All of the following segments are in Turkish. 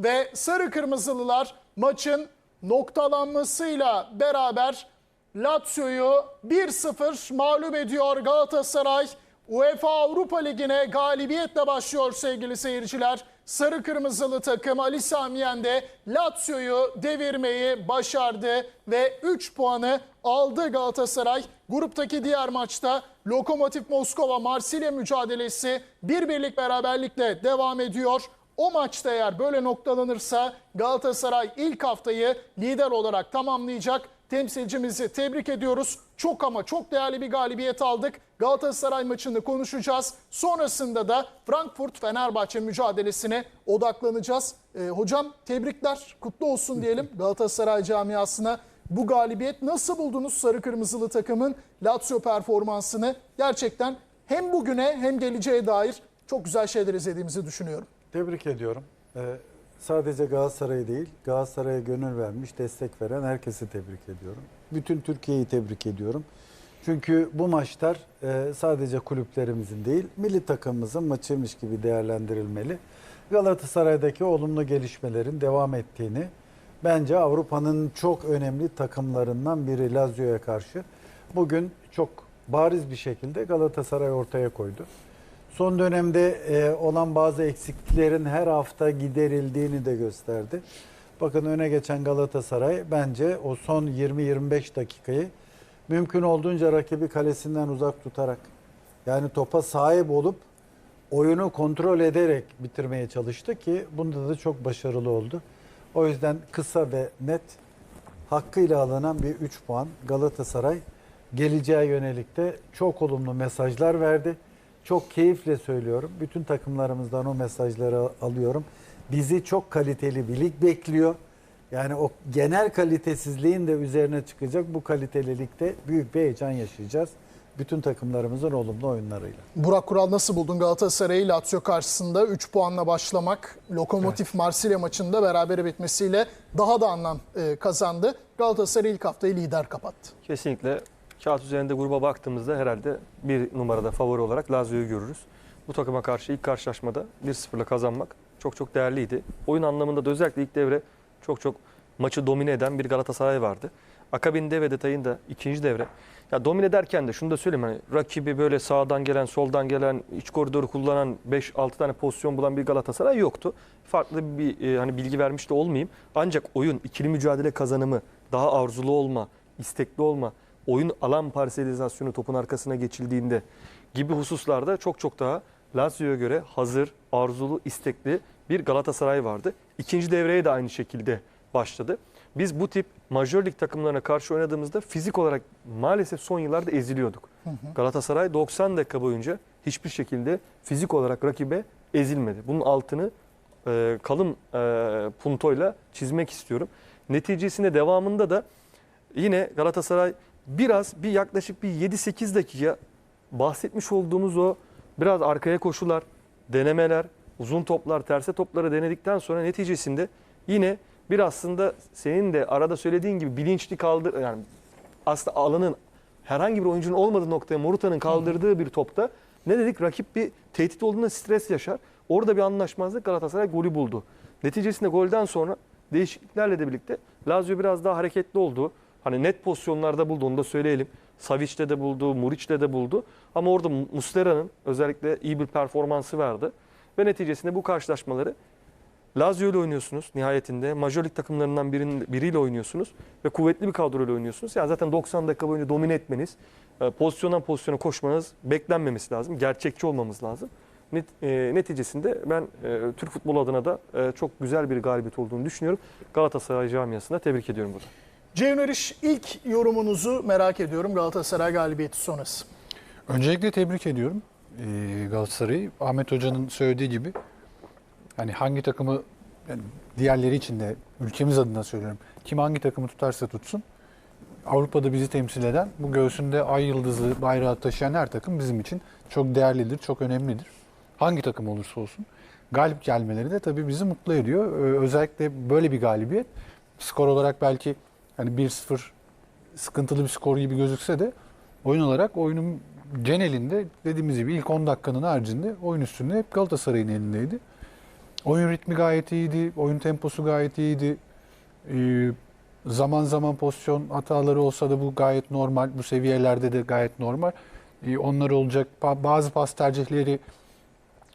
ve sarı kırmızılılar maçın noktalanmasıyla beraber Lazio'yu 1-0 mağlup ediyor Galatasaray. UEFA Avrupa Ligi'ne galibiyetle başlıyor sevgili seyirciler. Sarı kırmızılı takım Ali Samiyen de Lazio'yu devirmeyi başardı ve 3 puanı aldı Galatasaray. Gruptaki diğer maçta Lokomotiv Moskova Marsilya mücadelesi bir birlik beraberlikle devam ediyor. O maçta eğer böyle noktalanırsa Galatasaray ilk haftayı lider olarak tamamlayacak. Temsilcimizi tebrik ediyoruz. Çok ama çok değerli bir galibiyet aldık. Galatasaray maçını konuşacağız. Sonrasında da Frankfurt-Fenerbahçe mücadelesine odaklanacağız. Ee, hocam tebrikler, kutlu olsun diyelim Galatasaray camiasına. Bu galibiyet nasıl buldunuz sarı kırmızılı takımın Lazio performansını? Gerçekten hem bugüne hem geleceğe dair çok güzel şeyler izlediğimizi düşünüyorum. Tebrik ediyorum. Ee, sadece Galatasaray'ı değil, Galatasaray'a gönül vermiş, destek veren herkesi tebrik ediyorum. Bütün Türkiye'yi tebrik ediyorum. Çünkü bu maçlar e, sadece kulüplerimizin değil, milli takımımızın maçıymış gibi değerlendirilmeli. Galatasaray'daki olumlu gelişmelerin devam ettiğini, bence Avrupa'nın çok önemli takımlarından biri Lazio'ya karşı bugün çok bariz bir şekilde Galatasaray ortaya koydu. Son dönemde e, olan bazı eksikliklerin her hafta giderildiğini de gösterdi. Bakın öne geçen Galatasaray bence o son 20-25 dakikayı mümkün olduğunca rakibi kalesinden uzak tutarak yani topa sahip olup oyunu kontrol ederek bitirmeye çalıştı ki bunda da çok başarılı oldu. O yüzden kısa ve net hakkıyla alınan bir 3 puan Galatasaray geleceğe yönelik de çok olumlu mesajlar verdi. Çok keyifle söylüyorum. Bütün takımlarımızdan o mesajları alıyorum. Bizi çok kaliteli bir lig bekliyor. Yani o genel kalitesizliğin de üzerine çıkacak bu kalitelilikte büyük bir heyecan yaşayacağız. Bütün takımlarımızın olumlu oyunlarıyla. Burak Kural nasıl buldun Galatasaray'ı Lazio karşısında 3 puanla başlamak, Lokomotiv Marsilya maçında berabere bitmesiyle daha da anlam e, kazandı. Galatasaray ilk haftayı lider kapattı. Kesinlikle kağıt üzerinde gruba baktığımızda herhalde bir numarada favori olarak Lazio'yu görürüz. Bu takıma karşı ilk karşılaşmada 1-0'la kazanmak çok çok değerliydi. Oyun anlamında da özellikle ilk devre çok çok maçı domine eden bir Galatasaray vardı. Akabinde ve detayın da ikinci devre. Ya domine ederken de şunu da söyleyeyim hani rakibi böyle sağdan gelen, soldan gelen, iç koridoru kullanan 5-6 tane pozisyon bulan bir Galatasaray yoktu. Farklı bir e, hani bilgi vermiş de olmayayım. Ancak oyun, ikili mücadele kazanımı, daha arzulu olma, istekli olma, oyun alan parselizasyonu topun arkasına geçildiğinde gibi hususlarda çok çok daha Lazio'ya göre hazır, arzulu, istekli bir Galatasaray vardı. İkinci devreye de aynı şekilde başladı. Biz bu tip majör lig takımlarına karşı oynadığımızda fizik olarak maalesef son yıllarda eziliyorduk. Galatasaray 90 dakika boyunca hiçbir şekilde fizik olarak rakibe ezilmedi. Bunun altını e, kalın e, puntoyla çizmek istiyorum. Neticesinde devamında da yine Galatasaray biraz bir yaklaşık bir 7-8 dakika bahsetmiş olduğumuz o biraz arkaya koşular, denemeler, uzun toplar, terse topları denedikten sonra neticesinde yine bir aslında senin de arada söylediğin gibi bilinçli kaldır yani aslında alanın herhangi bir oyuncunun olmadığı noktaya Moruta'nın kaldırdığı bir topta ne dedik rakip bir tehdit olduğunda stres yaşar. Orada bir anlaşmazlık Galatasaray golü buldu. Neticesinde golden sonra değişikliklerle de birlikte Lazio biraz daha hareketli oldu. Hani net pozisyonlarda buldu onu da söyleyelim. Savic'te de buldu, Muriç'te de buldu. Ama orada Mustera'nın özellikle iyi bir performansı vardı. Ve neticesinde bu karşılaşmaları Lazio ile oynuyorsunuz nihayetinde. Majör lig takımlarından birinin, biriyle oynuyorsunuz. Ve kuvvetli bir kadroyla oynuyorsunuz. Yani zaten 90 dakika boyunca domine etmeniz, e, pozisyondan pozisyona koşmanız beklenmemesi lazım. Gerçekçi olmamız lazım. Net, e, neticesinde ben e, Türk futbolu adına da e, çok güzel bir galibiyet olduğunu düşünüyorum. Galatasaray camiasına tebrik ediyorum burada. Ceyhun Eriş ilk yorumunuzu merak ediyorum Galatasaray galibiyeti sonrası. Öncelikle tebrik ediyorum eee, Galatasaray'ı. Ahmet Hoca'nın söylediği gibi hani hangi takımı yani diğerleri için de ülkemiz adına söylüyorum. Kim hangi takımı tutarsa tutsun Avrupa'da bizi temsil eden bu göğsünde ay yıldızı bayrağı taşıyan her takım bizim için çok değerlidir, çok önemlidir. Hangi takım olursa olsun. Galip gelmeleri de tabii bizi mutlu ediyor. Özellikle böyle bir galibiyet skor olarak belki hani 1-0 sıkıntılı bir skor gibi gözükse de oyun olarak oyunun genelinde dediğimiz gibi ilk 10 dakikanın haricinde oyun üstünlüğü hep Galatasaray'ın elindeydi. Oyun ritmi gayet iyiydi. Oyun temposu gayet iyiydi. Ee, zaman zaman pozisyon hataları olsa da bu gayet normal. Bu seviyelerde de gayet normal. Ee, onlar olacak. Bazı pas tercihleri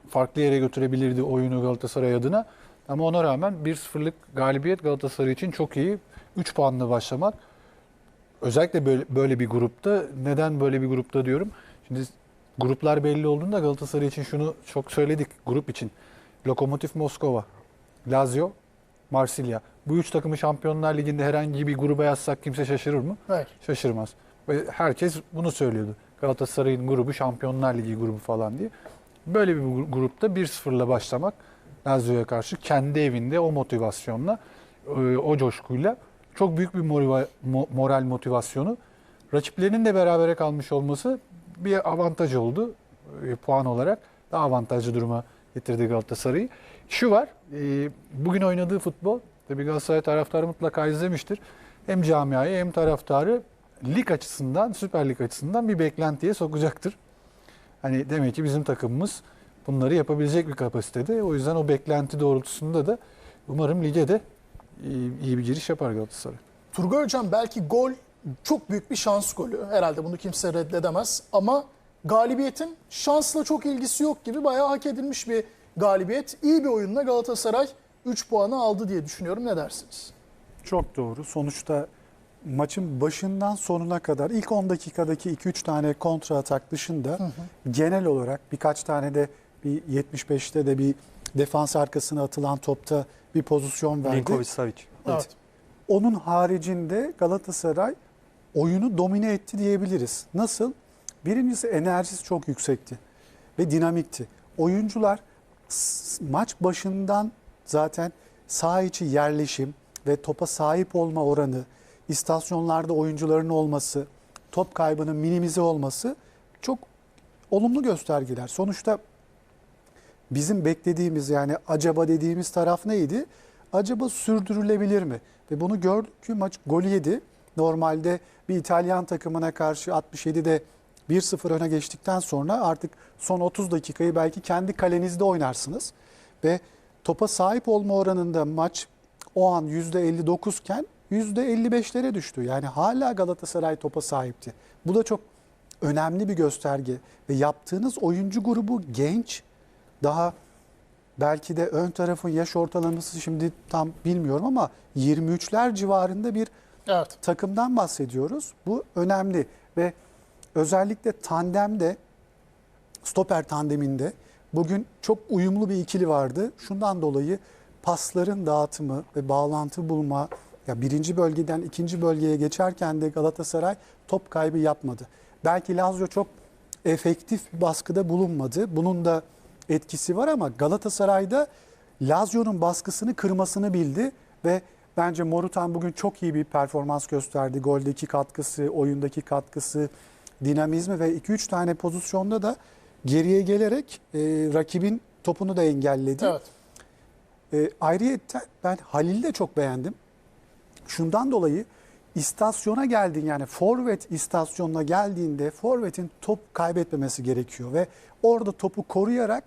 farklı yere götürebilirdi oyunu Galatasaray adına. Ama ona rağmen 1-0'lık galibiyet Galatasaray için çok iyi. 3 puanla başlamak. Özellikle böyle, böyle bir grupta. Neden böyle bir grupta diyorum? Şimdi gruplar belli olduğunda Galatasaray için şunu çok söyledik grup için. Lokomotiv Moskova, Lazio, Marsilya. Bu üç takımı Şampiyonlar Ligi'nde herhangi bir gruba yazsak kimse şaşırır mı? Hayır. Şaşırmaz. Ve herkes bunu söylüyordu. Galatasaray'ın grubu Şampiyonlar Ligi grubu falan diye. Böyle bir gru- grupta 1-0'la başlamak Lazio'ya karşı kendi evinde o motivasyonla, e, o coşkuyla çok büyük bir moral motivasyonu. Rakiplerinin de berabere kalmış olması bir avantaj oldu e, puan olarak. Daha avantajlı duruma getirdi Galatasaray'ı. Şu var, e, bugün oynadığı futbol, tabii Galatasaray taraftarı mutlaka izlemiştir. Hem camiayı hem taraftarı lig açısından, Süper Lig açısından bir beklentiye sokacaktır. Hani demek ki bizim takımımız bunları yapabilecek bir kapasitede. O yüzden o beklenti doğrultusunda da umarım lige de iyi, iyi bir giriş yapar Galatasaray. Turgay Hocam belki gol çok büyük bir şans golü. Herhalde bunu kimse reddedemez. Ama galibiyetin şansla çok ilgisi yok gibi bayağı hak edilmiş bir galibiyet. İyi bir oyunla Galatasaray 3 puanı aldı diye düşünüyorum. Ne dersiniz? Çok doğru. Sonuçta maçın başından sonuna kadar ilk 10 dakikadaki 2-3 tane kontra atak dışında genel olarak birkaç tane de bir 75'te de bir defans arkasına atılan topta bir pozisyon verdi. Linkovic Savic. Evet. Onun haricinde Galatasaray oyunu domine etti diyebiliriz. Nasıl? Birincisi enerjisi çok yüksekti ve dinamikti. Oyuncular maç başından zaten saha içi yerleşim ve topa sahip olma oranı, istasyonlarda oyuncuların olması, top kaybının minimize olması çok olumlu göstergeler. Sonuçta bizim beklediğimiz yani acaba dediğimiz taraf neydi? Acaba sürdürülebilir mi? Ve bunu gördük ki maç gol yedi. Normalde bir İtalyan takımına karşı 67'de 1-0 öne geçtikten sonra artık son 30 dakikayı belki kendi kalenizde oynarsınız. Ve topa sahip olma oranında maç o an %59 iken %55'lere düştü. Yani hala Galatasaray topa sahipti. Bu da çok önemli bir gösterge. Ve yaptığınız oyuncu grubu genç, daha belki de ön tarafın yaş ortalaması şimdi tam bilmiyorum ama 23'ler civarında bir Evet. takımdan bahsediyoruz. Bu önemli ve özellikle tandemde stoper tandeminde bugün çok uyumlu bir ikili vardı. Şundan dolayı pasların dağıtımı ve bağlantı bulma ya birinci bölgeden ikinci bölgeye geçerken de Galatasaray top kaybı yapmadı. Belki Lazio çok efektif bir baskıda bulunmadı. Bunun da etkisi var ama Galatasaray'da Lazio'nun baskısını kırmasını bildi ve bence Morutan bugün çok iyi bir performans gösterdi. Goldeki katkısı, oyundaki katkısı, dinamizmi ve 2-3 tane pozisyonda da geriye gelerek e, rakibin topunu da engelledi. Evet. E, ayrıca ben Halil'i de çok beğendim. Şundan dolayı istasyona geldin yani forvet istasyonuna geldiğinde forvetin top kaybetmemesi gerekiyor ve orada topu koruyarak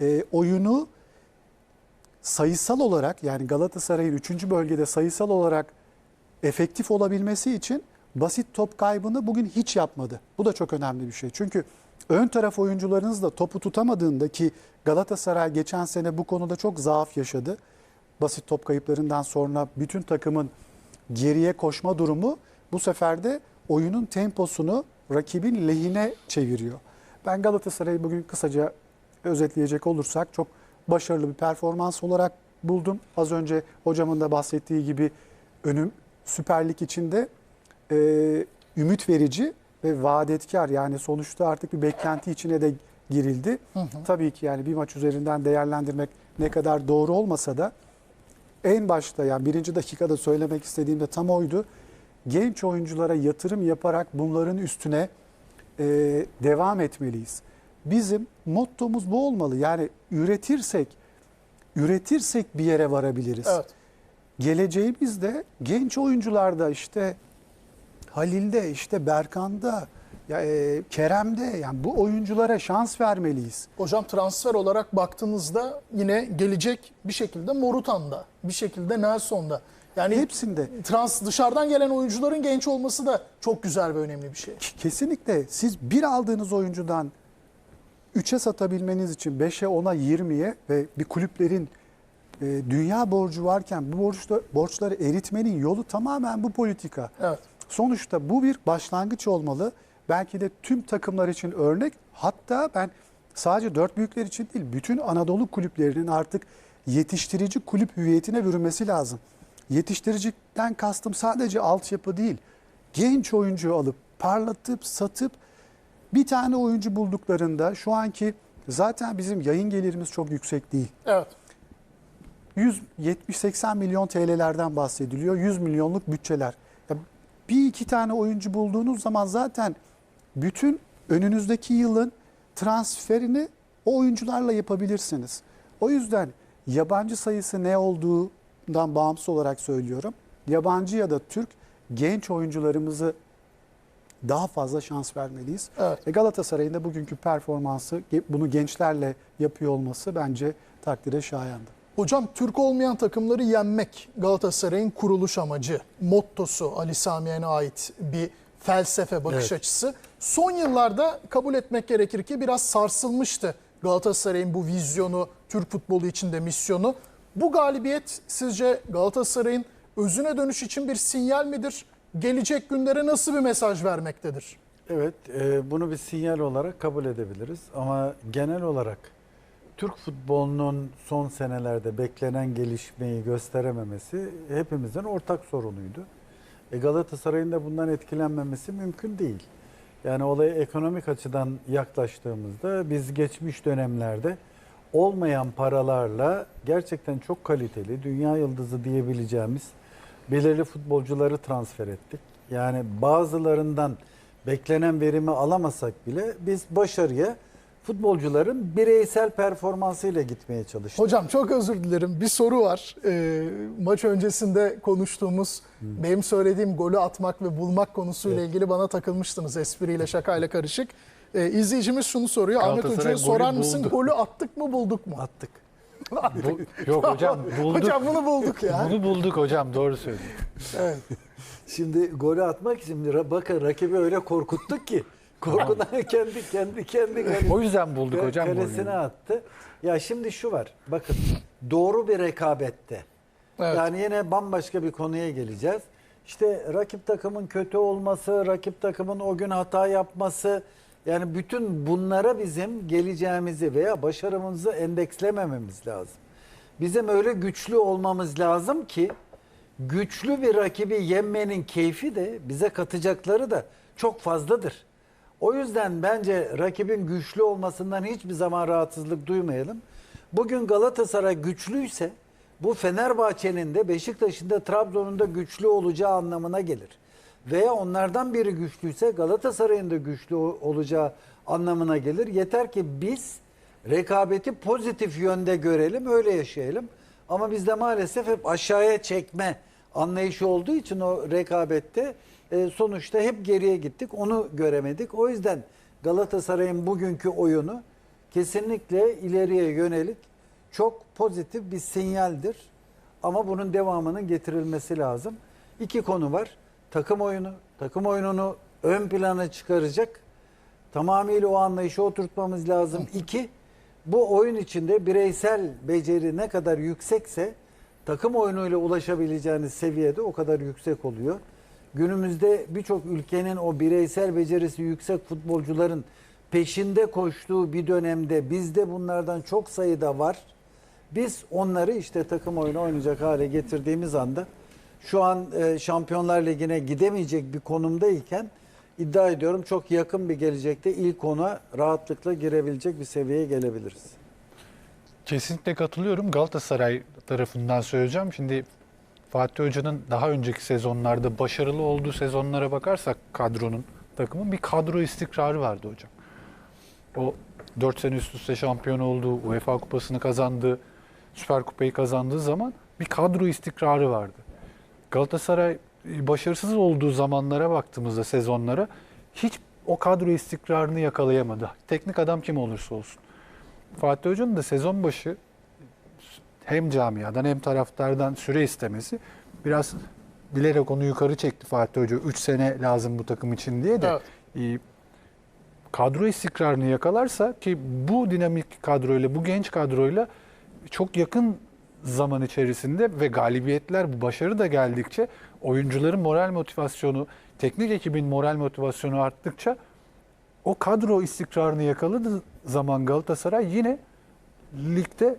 e, oyunu sayısal olarak yani Galatasaray'ın 3. bölgede sayısal olarak efektif olabilmesi için basit top kaybını bugün hiç yapmadı. Bu da çok önemli bir şey. Çünkü ön taraf oyuncularınız da topu tutamadığında ki Galatasaray geçen sene bu konuda çok zaaf yaşadı. Basit top kayıplarından sonra bütün takımın geriye koşma durumu bu sefer de oyunun temposunu rakibin lehine çeviriyor. Ben Galatasaray'ı bugün kısaca özetleyecek olursak çok başarılı bir performans olarak buldum. Az önce hocamın da bahsettiği gibi önüm Süper Lig içinde e, ümit verici ve vadetkar yani sonuçta artık bir beklenti içine de girildi. Tabii ki yani bir maç üzerinden değerlendirmek ne kadar doğru olmasa da en başta yani birinci dakikada söylemek istediğim de tam oydu. Genç oyunculara yatırım yaparak bunların üstüne e, devam etmeliyiz. Bizim mottomuz bu olmalı. Yani üretirsek, üretirsek bir yere varabiliriz. Evet. Geleceğimiz de genç oyuncularda işte Halil'de, işte Berkan'da, ya, e, Kerem'de yani bu oyunculara şans vermeliyiz. Hocam transfer olarak baktığınızda yine gelecek bir şekilde Morutan'da, bir şekilde Nelson'da. Yani Hepsinde trans dışarıdan gelen oyuncuların genç olması da çok güzel ve önemli bir şey. kesinlikle siz bir aldığınız oyuncudan 3'e satabilmeniz için 5'e 10'a 20'ye ve bir kulüplerin e, dünya borcu varken bu borçları, borçları eritmenin yolu tamamen bu politika. Evet. Sonuçta bu bir başlangıç olmalı. Belki de tüm takımlar için örnek. Hatta ben sadece dört büyükler için değil, bütün Anadolu kulüplerinin artık yetiştirici kulüp hüviyetine bürünmesi lazım. Yetiştiriciden kastım sadece altyapı değil. Genç oyuncu alıp parlatıp satıp bir tane oyuncu bulduklarında şu anki zaten bizim yayın gelirimiz çok yüksek değil. Evet. 170-80 milyon TL'lerden bahsediliyor. 100 milyonluk bütçeler. Ya bir iki tane oyuncu bulduğunuz zaman zaten bütün önünüzdeki yılın transferini o oyuncularla yapabilirsiniz. O yüzden yabancı sayısı ne olduğundan bağımsız olarak söylüyorum. Yabancı ya da Türk genç oyuncularımızı daha fazla şans vermeliyiz. Evet. E Galatasaray'ın da bugünkü performansı bunu gençlerle yapıyor olması bence takdire şayandı. Hocam Türk olmayan takımları yenmek Galatasaray'ın kuruluş amacı, mottosu Ali Samiyen'e ait bir felsefe bakış Evet. açısı. Son yıllarda kabul etmek gerekir ki biraz sarsılmıştı Galatasaray'ın bu vizyonu, Türk futbolu içinde misyonu. Bu galibiyet sizce Galatasaray'ın özüne dönüş için bir sinyal midir? Gelecek günlere nasıl bir mesaj vermektedir? Evet, e, bunu bir sinyal olarak kabul edebiliriz. Ama genel olarak Türk futbolunun son senelerde beklenen gelişmeyi gösterememesi hepimizin ortak sorunuydu. E, Galatasaray'ın da bundan etkilenmemesi mümkün değil. Yani olaya ekonomik açıdan yaklaştığımızda biz geçmiş dönemlerde olmayan paralarla gerçekten çok kaliteli, dünya yıldızı diyebileceğimiz belirli futbolcuları transfer ettik. Yani bazılarından beklenen verimi alamasak bile biz başarıya futbolcuların bireysel performansıyla gitmeye çalıştık. Hocam çok özür dilerim. Bir soru var. Ee, maç öncesinde konuştuğumuz, benim söylediğim golü atmak ve bulmak konusuyla ilgili bana takılmıştınız espriyle, şakayla karışık. Ee, izleyicimiz şunu soruyor. Ahmet Hoca'ya sorar mısın? buldu. Golü attık mı, bulduk mu? Attık. Bu- yok hocam bulduk. Hocam bunu bulduk ya. Bunu bulduk hocam doğru söylüyorsun. Evet. Şimdi golü atmak için bakın rakibi öyle korkuttuk ki korkudan kendi kendi kendi O yüzden bulduk hocam kalesine golü. attı. Ya şimdi şu var. Bakın doğru bir rekabette. Evet. Yani yine bambaşka bir konuya geleceğiz. İşte rakip takımın kötü olması, rakip takımın o gün hata yapması yani bütün bunlara bizim geleceğimizi veya başarımızı endekslemememiz lazım. Bizim öyle güçlü olmamız lazım ki güçlü bir rakibi yenmenin keyfi de bize katacakları da çok fazladır. O yüzden bence rakibin güçlü olmasından hiçbir zaman rahatsızlık duymayalım. Bugün Galatasaray güçlüyse bu Fenerbahçe'nin de Beşiktaş'ın da Trabzon'un da güçlü olacağı anlamına gelir. Veya onlardan biri güçlüyse Galatasaray'ın da güçlü olacağı anlamına gelir. Yeter ki biz rekabeti pozitif yönde görelim, öyle yaşayalım. Ama bizde maalesef hep aşağıya çekme anlayışı olduğu için o rekabette e, sonuçta hep geriye gittik. Onu göremedik. O yüzden Galatasaray'ın bugünkü oyunu kesinlikle ileriye yönelik çok pozitif bir sinyaldir. Ama bunun devamının getirilmesi lazım. İki konu var. Takım oyunu. Takım oyununu ön plana çıkaracak. Tamamıyla o anlayışı oturtmamız lazım. İki, bu oyun içinde bireysel beceri ne kadar yüksekse takım oyunuyla ulaşabileceğiniz seviyede o kadar yüksek oluyor. Günümüzde birçok ülkenin o bireysel becerisi yüksek futbolcuların peşinde koştuğu bir dönemde bizde bunlardan çok sayıda var. Biz onları işte takım oyunu oynayacak hale getirdiğimiz anda şu an e, Şampiyonlar Ligi'ne gidemeyecek bir konumdayken iddia ediyorum çok yakın bir gelecekte ilk ona rahatlıkla girebilecek bir seviyeye gelebiliriz. Kesinlikle katılıyorum. Galatasaray tarafından söyleyeceğim. Şimdi Fatih Hoca'nın daha önceki sezonlarda başarılı olduğu sezonlara bakarsak kadronun, takımın bir kadro istikrarı vardı hocam. O 4 sene üst üste şampiyon olduğu, UEFA kupasını kazandığı, Süper Kupayı kazandığı zaman bir kadro istikrarı vardı. Galatasaray e, başarısız olduğu zamanlara baktığımızda sezonlara hiç o kadro istikrarını yakalayamadı. Teknik adam kim olursa olsun. Fatih Hoca'nın da sezon başı hem camiadan hem taraftardan süre istemesi biraz bilerek onu yukarı çekti Fatih Hoca. 3 sene lazım bu takım için diye de. Evet. e, kadro istikrarını yakalarsa ki bu dinamik kadroyla, bu genç kadroyla çok yakın zaman içerisinde ve galibiyetler, bu başarı da geldikçe oyuncuların moral motivasyonu, teknik ekibin moral motivasyonu arttıkça o kadro istikrarını yakaladığı zaman Galatasaray yine ligde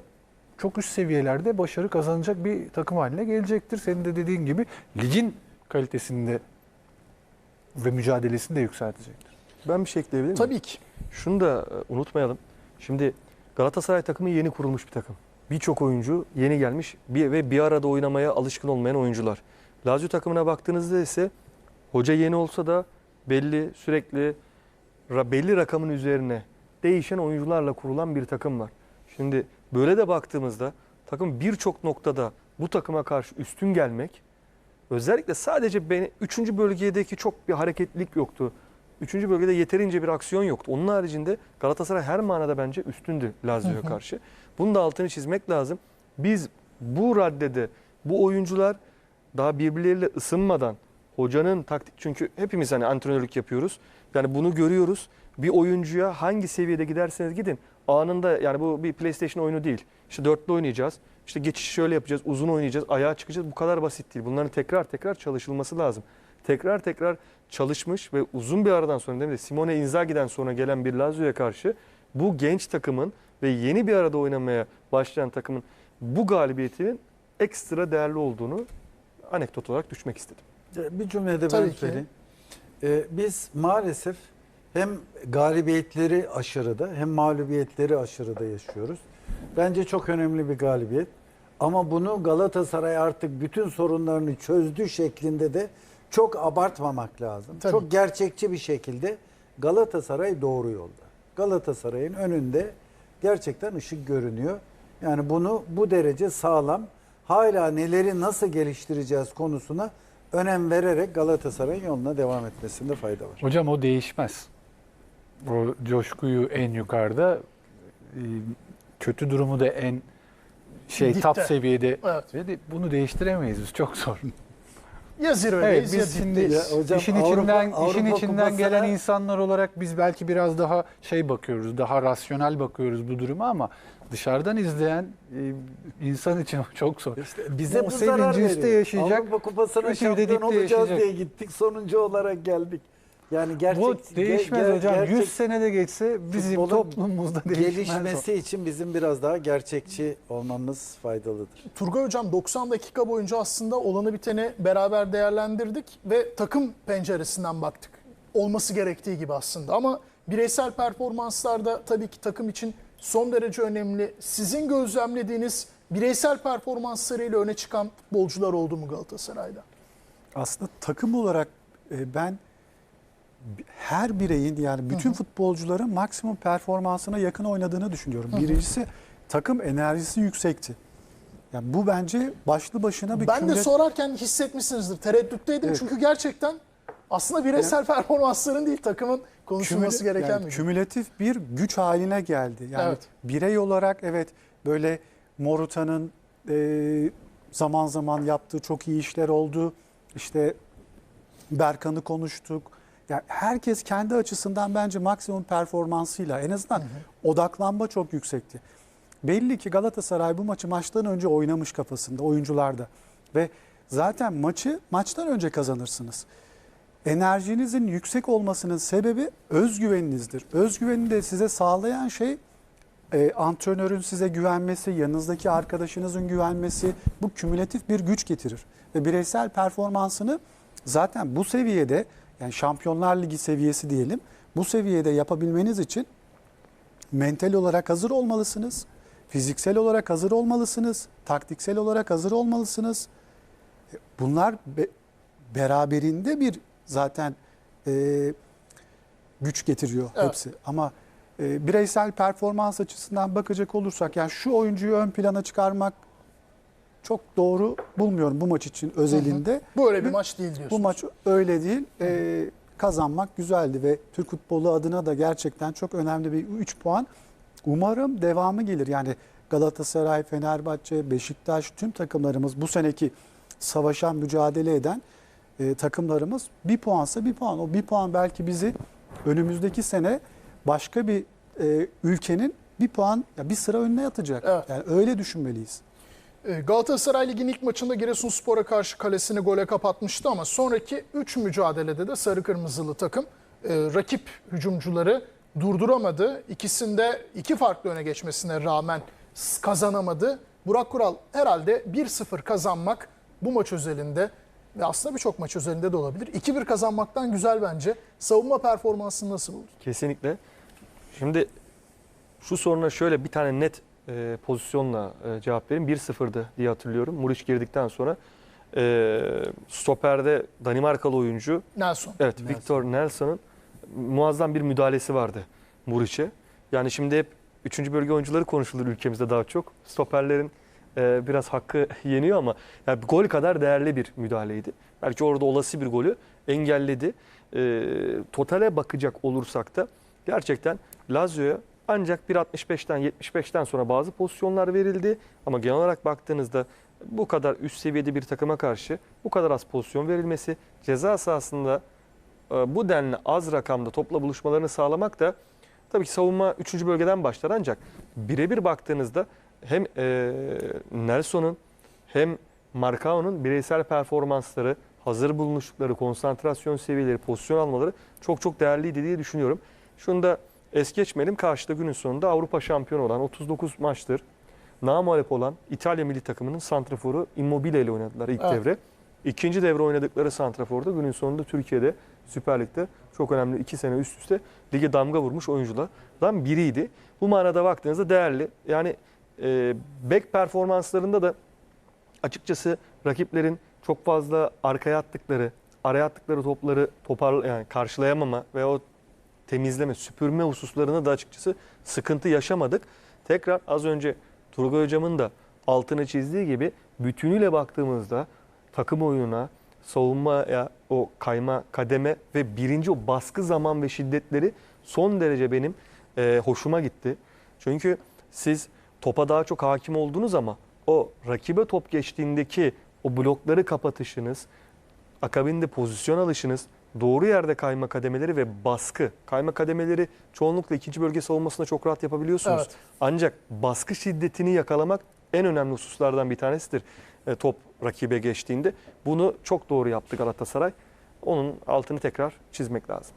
çok üst seviyelerde başarı kazanacak bir takım haline gelecektir. Senin de dediğin gibi ligin kalitesinde ve mücadelesini de yükseltecektir. Ben bir şey ekleyebilir miyim? Tabii ki. Şunu da e, unutmayalım. Şimdi Galatasaray takımı yeni kurulmuş bir takım. Birçok oyuncu yeni gelmiş bir, ve bir arada oynamaya alışkın olmayan oyuncular. Lazio takımına baktığınızda ise hoca yeni olsa da belli sürekli belli rakamın üzerine değişen oyuncularla kurulan bir takım var. Şimdi böyle de baktığımızda takım birçok noktada bu takıma karşı üstün gelmek özellikle sadece beni 3. bölgedeki çok bir hareketlilik yoktu. Üçüncü bölgede yeterince bir aksiyon yoktu. Onun haricinde Galatasaray her manada bence üstündü Lazio'ya karşı. Bunun da altını çizmek lazım. Biz bu raddede bu oyuncular daha birbirleriyle ısınmadan hocanın taktik çünkü hepimiz hani antrenörlük yapıyoruz. Yani bunu görüyoruz. Bir oyuncuya hangi seviyede giderseniz gidin anında yani bu bir PlayStation oyunu değil. İşte dörtlü oynayacağız. İşte geçiş şöyle yapacağız. Uzun oynayacağız. Ayağa çıkacağız. Bu kadar basit değil. Bunların tekrar tekrar çalışılması lazım. Tekrar tekrar çalışmış ve uzun bir aradan sonra değil mi? Simone Inzaghi'den sonra gelen bir Lazio'ya karşı bu genç takımın ve yeni bir arada oynamaya başlayan takımın bu galibiyetinin ekstra değerli olduğunu anekdot olarak düşmek istedim. Bir cümlede Tabii ben söyleyeyim. Ee, biz maalesef hem galibiyetleri aşırıda hem mağlubiyetleri aşırıda yaşıyoruz. Bence çok önemli bir galibiyet. Ama bunu Galatasaray artık bütün sorunlarını çözdü şeklinde de çok abartmamak lazım. Tabii. Çok gerçekçi bir şekilde Galatasaray doğru yolda. Galatasaray'ın önünde gerçekten ışık görünüyor. Yani bunu bu derece sağlam hala neleri nasıl geliştireceğiz konusuna önem vererek Galatasaray'ın yoluna devam etmesinde fayda var. Hocam o değişmez. O coşkuyu en yukarıda, e, kötü durumu da en şey Dipte. top seviyede Evet. bunu değiştiremeyiz biz çok zor. Ya zirvedeyiz Evet biz ya şimdi. Ya hocam, işin Avrupa- içinden Avrupa işin içinden Kupası'na- gelen insanlar olarak biz belki biraz daha şey bakıyoruz, daha rasyonel bakıyoruz bu duruma ama dışarıdan izleyen e, insan için çok zor. İşte bize O bu zarar veriyor. yaşayacak, Avrupa Kupası'na de şampiyon olacağız yaşayacak. diye gittik. Sonuncu olarak geldik. Yani gerçek bu değişmez ge- hocam. gerçek 100 senede geçse bizim toplumumuzda değişmez. o. gelişmesi için bizim biraz daha gerçekçi olmamız faydalıdır. Turgay Hocam 90 dakika boyunca aslında olanı biteni beraber değerlendirdik ve takım penceresinden baktık. Olması gerektiği gibi aslında ama bireysel performanslarda tabii ki takım için son derece önemli. Sizin gözlemlediğiniz bireysel performanslarıyla öne çıkan futbolcular oldu mu Galatasaray'da? aslında takım olarak e, ben her bireyin yani bütün futbolcuların maksimum performansına yakın oynadığını düşünüyorum. Birincisi takım enerjisi yüksekti. Yani bu bence başlı başına bir ben de kümüle- sorarken hissetmişsinizdir. Tereddütteydim Evet. çünkü gerçekten aslında bireysel performansların değil takımın konuşulması Kümüle- gereken yani bir. kümülatif bir güç haline geldi. Yani Evet. birey olarak evet böyle Moruta'nın e, zaman zaman yaptığı çok iyi işler oldu. İşte Berkan'ı konuştuk. Yani herkes kendi açısından bence maksimum performansıyla en azından odaklanma çok yüksekti. Belli ki Galatasaray bu maçı maçtan önce oynamış kafasında oyuncularda ve zaten maçı maçtan önce kazanırsınız. Enerjinizin yüksek olmasının sebebi özgüveninizdir. Özgüveni de size sağlayan şey e, antrenörün size güvenmesi, yanınızdaki arkadaşınızın güvenmesi bu kümülatif bir güç getirir. Ve bireysel performansını zaten bu seviyede yani Şampiyonlar Ligi seviyesi diyelim bu seviyede yapabilmeniz için mental olarak hazır olmalısınız. Fiziksel olarak hazır olmalısınız. Taktiksel olarak hazır olmalısınız. E, Bunlar be- beraberinde bir zaten e, güç getiriyor Evet. hepsi. Ama e, bireysel performans açısından bakacak olursak yani şu oyuncuyu ön plana çıkarmak çok doğru bulmuyorum bu maç için özelinde. Bu öyle bir maç değil diyorsunuz. Bu maç öyle değil. E, kazanmak güzeldi ve Türk futbolu adına da gerçekten çok önemli bir 3 puan. Umarım devamı gelir. Yani Galatasaray, Fenerbahçe, Beşiktaş tüm takımlarımız bu seneki savaşan, mücadele eden e, takımlarımız bir puansa bir puan. O bir puan belki bizi önümüzdeki sene başka bir e, ülkenin bir puan, ya bir sıra önüne yatacak. Evet. Yani öyle düşünmeliyiz. E, Galatasaray Lig'in ilk maçında Giresunspor'a karşı kalesini gole kapatmıştı ama sonraki 3 mücadelede de sarı kırmızılı takım e, rakip hücumcuları durduramadı. İkisinde iki farklı öne geçmesine rağmen kazanamadı. Burak Kural herhalde 1-0 kazanmak bu maç özelinde ve aslında birçok maç özelinde de olabilir. 2-1 kazanmaktan güzel bence. Savunma performansını nasıl buldun? Kesinlikle. Şimdi şu soruna şöyle bir tane net e, pozisyonla e, cevap vereyim. 1-0'dı diye hatırlıyorum. Muriç girdikten sonra e, stoperde Danimarkalı oyuncu Nelson. Evet, Nelson. Victor Nelson'ın muazzam bir müdahalesi vardı Muriç'e. Yani şimdi hep 3. bölge oyuncuları konuşulur ülkemizde daha çok. Stoperlerin e, biraz hakkı yeniyor ama yani gol kadar değerli bir müdahaleydi. Belki orada olası bir golü engelledi. E, totale bakacak olursak da gerçekten Lazio'ya ancak 1.65'ten 75'ten sonra bazı pozisyonlar verildi. Ama genel olarak baktığınızda bu kadar üst seviyede bir takıma karşı bu kadar az pozisyon verilmesi ceza sahasında e, bu denli az rakamda topla buluşmalarını sağlamak da tabii ki savunma 3. bölgeden başlar ancak birebir baktığınızda hem e, Nelson'un hem Marcao'nun bireysel performansları, hazır bulunuşlukları, konsantrasyon seviyeleri, pozisyon almaları çok çok değerliydi diye düşünüyorum. Şunu da es geçmeyelim. Karşıda günün sonunda Avrupa şampiyonu olan 39 maçtır namalep olan İtalya milli takımının santraforu Immobile ile oynadılar ilk Evet. devre. İkinci devre oynadıkları santraforda günün sonunda Türkiye'de Süper Lig'de çok önemli iki sene üst üste lige damga vurmuş oyunculardan biriydi. Bu manada baktığınızda değerli. Yani e, bek performanslarında da açıkçası rakiplerin çok fazla arkaya attıkları, araya attıkları topları topar yani karşılayamama ve o temizleme, süpürme hususlarında da açıkçası sıkıntı yaşamadık. Tekrar az önce Turgay Hocam'ın da altını çizdiği gibi bütünüyle baktığımızda takım oyununa, savunmaya, o kayma, kademe ve birinci o baskı zaman ve şiddetleri son derece benim e, hoşuma gitti. Çünkü siz topa daha çok hakim oldunuz ama o rakibe top geçtiğindeki o blokları kapatışınız, akabinde pozisyon alışınız, doğru yerde kayma kademeleri ve baskı. Kayma kademeleri çoğunlukla ikinci bölge savunmasında çok rahat yapabiliyorsunuz. Evet. Ancak baskı şiddetini yakalamak en önemli hususlardan bir tanesidir. E, top rakibe geçtiğinde. Bunu çok doğru yaptı Galatasaray. Onun altını tekrar çizmek lazım.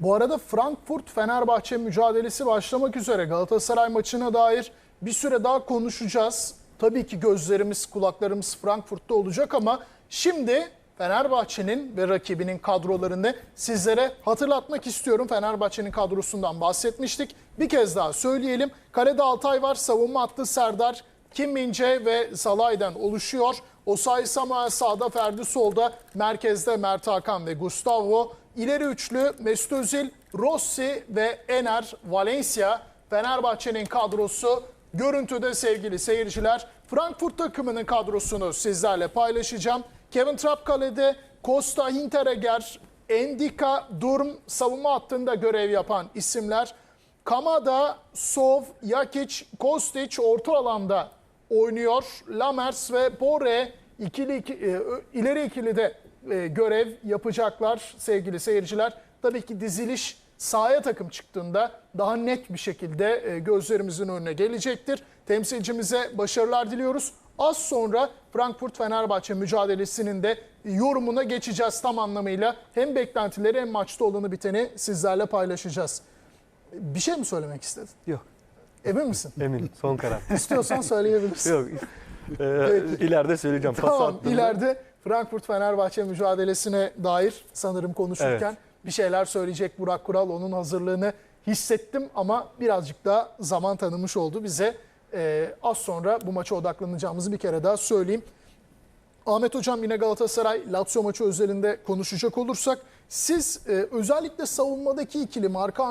Bu arada Frankfurt-Fenerbahçe mücadelesi başlamak üzere Galatasaray maçına dair bir süre daha konuşacağız. Tabii ki gözlerimiz, kulaklarımız Frankfurt'ta olacak ama şimdi Fenerbahçe'nin ve rakibinin kadrolarını sizlere hatırlatmak istiyorum. Fenerbahçe'nin kadrosundan bahsetmiştik. Bir kez daha söyleyelim. Kalede Altay var, savunma hattı Serdar, Kim Mince ve Salah'dan oluşuyor. Osay Samuel sağda, Ferdi solda, merkezde Mert Hakan ve Gustavo. İleri üçlü Mesut Özil, Rossi ve Ener Valencia. Fenerbahçe'nin kadrosu görüntüde sevgili seyirciler. Frankfurt takımının kadrosunu sizlerle paylaşacağım. Kevin Trapp kalede, Costa Hinteregger, Endika, Durm savunma hattında görev yapan isimler. Kamada, Sov, Jakic, Kostic orta alanda oynuyor. Lamers ve Bore ikili iki- e, ileri ikili de e, görev yapacaklar sevgili seyirciler. Tabii ki diziliş sahaya takım çıktığında daha net bir şekilde e, gözlerimizin önüne gelecektir. Temsilcimize başarılar diliyoruz. Az sonra Frankfurt-Fenerbahçe mücadelesinin de yorumuna geçeceğiz tam anlamıyla. Hem beklentileri hem maçta olanı biteni sizlerle paylaşacağız. Bir şey mi söylemek istedin? Yok. Emin misin? Eminim. Son karar. İstiyorsan söyleyebilirsin. Yok. Ee, ileride söyleyeceğim. Pas Tamam attığımda- ileride Frankfurt-Fenerbahçe mücadelesine dair sanırım konuşurken Evet. bir şeyler söyleyecek Burak Kural. Onun hazırlığını hissettim ama birazcık daha zaman tanımış oldu bize. Ee, az sonra bu maça odaklanacağımızı bir kere daha söyleyeyim. Ahmet Hocam yine Galatasaray Lazio maçı özelinde konuşacak olursak siz e, özellikle savunmadaki ikili Marka